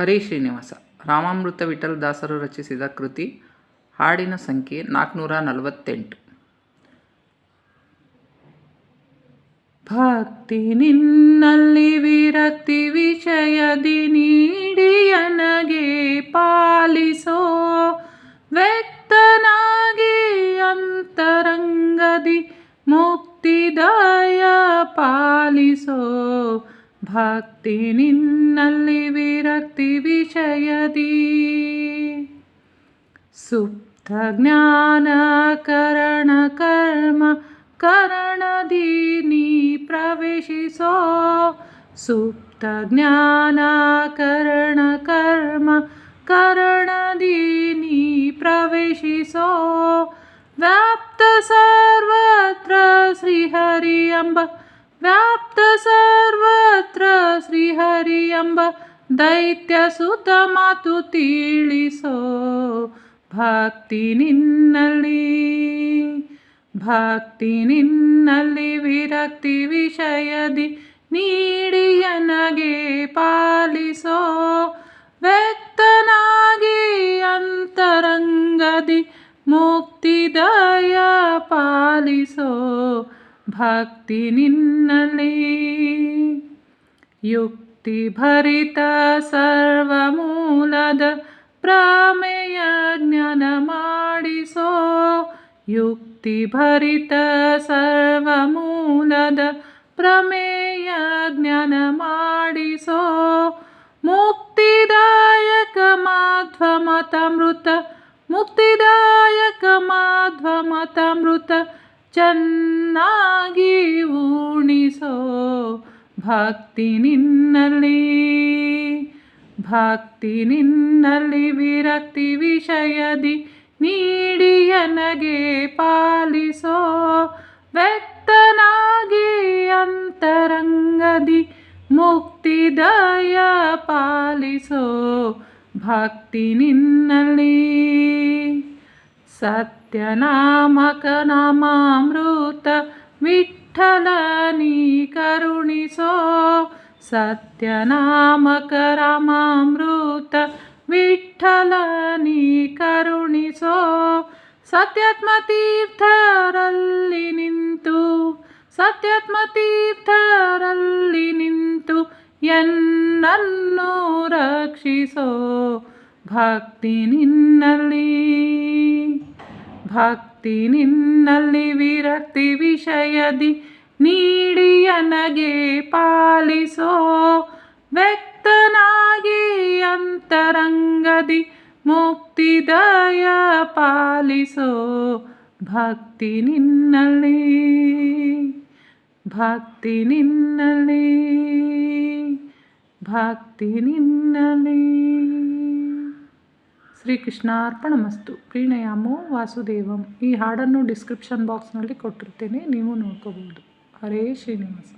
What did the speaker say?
ಹರೇ ಶ್ರೀನಿವಾಸ. ರಾಮಾಮೃತ ವಿಠಲ ದಾಸರು ರಚಿಸಿದ ಕೃತಿ, ಹಾಡಿನ ಸಂಖ್ಯೆ ನಾಲ್ಕುನೂರ ನಲವತ್ತೆಂಟು. ಭಕ್ತಿ ನಿನ್ನಲ್ಲಿ ವಿರಕ್ತಿ ವಿಷಯದಿ ನೀಡಿಯನಗೆ ಪಾಲಿಸೋ ವ್ಯಕ್ತನಾಗಿ ಅಂತರಂಗದಿ ಮುಕ್ತಿದಾಯ ಪಾಲಿಸೋ ಭಕ್ತಿ ನಿನ್ನಲ್ಲಿ ವಿರಕ್ತಿ ವಿಷಯದಿ. ಸುಪ್ತ ಜ್ಞಾನ ಕರಣ ಕರ್ಮ ಕರಣದಿ ನೀ ಪ್ರವೇಶಿಸೋ. ಸುಪ್ತ ಜ್ಞಾನ ಕರಣ ಕರ್ಮ ಕರಣದಿ ನೀ ಪ್ರವೇಶಿಸೋ. ವ್ಯಾಪ್ತ ಸರ್ವತ್ರ ಶ್ರೀಹರಿ ಅಂಬ ವ್ಯಾಪ್ತ ಸರ್ವತ್ರ ಶ್ರೀಹರಿ ಎಂಬ ದೈತ್ಯ ಸುತ ಮಾತು ತಿಳಿಸೋ ಭಕ್ತಿ ನಿನ್ನಲ್ಲಿ ಭಕ್ತಿ ನಿನ್ನಲ್ಲಿ ವಿರಕ್ತಿ ವಿಷಯದಿ ನೀಡಿಯನಗೆ ಪಾಲಿಸೋ ವ್ಯಕ್ತನಾಗಿ ಅಂತರಂಗದಿ ಮುಕ್ತಿದಯ ಪಾಲಿಸೋ ಭಕ್ತಿ ನಿನ್ನಲ್ಲಿ ಯುಕ್ತಿ ಭರಿತ ಸರ್ವಮೂಲದ ಪ್ರಮೇಯ ಜ್ಞಾನ ಮಾಡಿಸೋ ಯುಕ್ತಿ ಭರಿತ ಸರ್ವಮೂಲದ ಪ್ರಮೇಯ ಜ್ಞಾನ ಮಾಡಿಸೋ ಮುಕ್ತಿದಾಯಕ ಮಾಧ್ವಮತಮೃತ ಮುಕ್ತಿದಾಯಕ ಮಾಧ್ವಮತಮೃತ ಚೆನ್ನಾಗಿ ಉಣಿಸೋ ಭಕ್ತಿ ನಿನ್ನಲ್ಲಿ ಭಕ್ತಿ ನಿನ್ನಲ್ಲಿ ವಿರಕ್ತಿ ವಿಷಯದಿ ನೀಡಿಯನಗೆ ಪಾಲಿಸೋ ವ್ಯಕ್ತನಾಗಿ ಅಂತರಂಗದಿ ಮುಕ್ತಿದಯ ಪಾಲಿಸೋ ಭಕ್ತಿ ನಿನ್ನಲ್ಲಿ ಸತ್ಯನಾಮಕ ನಾಮಾಮೃತ ವಿಠಲ ನೀ ಕರುಣಿಸೋ ಸತ್ಯನಾಮಕ ರಾಮಾಮೃತ ವಿಠಲ ನೀ ಕರುಣಿಸೋ ಸತ್ಯಾತ್ಮ ತೀರ್ಥರಲ್ಲಿ ನಿಂತು ಸತ್ಯಾತ್ಮ ತೀರ್ಥರಲ್ಲಿ ನಿಂತು ಎನ್ನನ್ನು ರಕ್ಷಿಸೋ ಭಕ್ತಿ ನಿನ್ನಲ್ಲಿ ಭಕ್ತಿ ನಿನ್ನಲ್ಲಿ ವಿರಕ್ತಿ ವಿಷಯದಿ ನೀಡಿಯನಗೆ ಪಾಲಿಸೋ ವ್ಯಕ್ತನಾಗಿ ಅಂತರಂಗದಿ ಮುಕ್ತಿದಯ ಪಾಲಿಸೋ ಭಕ್ತಿ ನಿನ್ನಲ್ಲಿ ಭಕ್ತಿ ನಿನ್ನಲ್ಲಿ ಭಕ್ತಿ ನಿನ್ನಲ್ಲಿ. ಶ್ರೀಕೃಷ್ಣಾರ್ಪಣ ಕೃಷ್ಣಾರ್ಪಣಮಸ್ತು ಪ್ರೀಣಯಾಮೋ ವಾಸುದೇವಂ. ಈ ಹಾಡನ್ನು ಡಿಸ್ಕ್ರಿಪ್ಷನ್ ಬಾಕ್ಸ್ನಲ್ಲಿ ಕೊಟ್ಟಿರ್ತೇನೆ ನೀವು ನೋಡ್ಕೋಬೋದು ಹರೇ ಶ್ರೀನಿವಾಸ.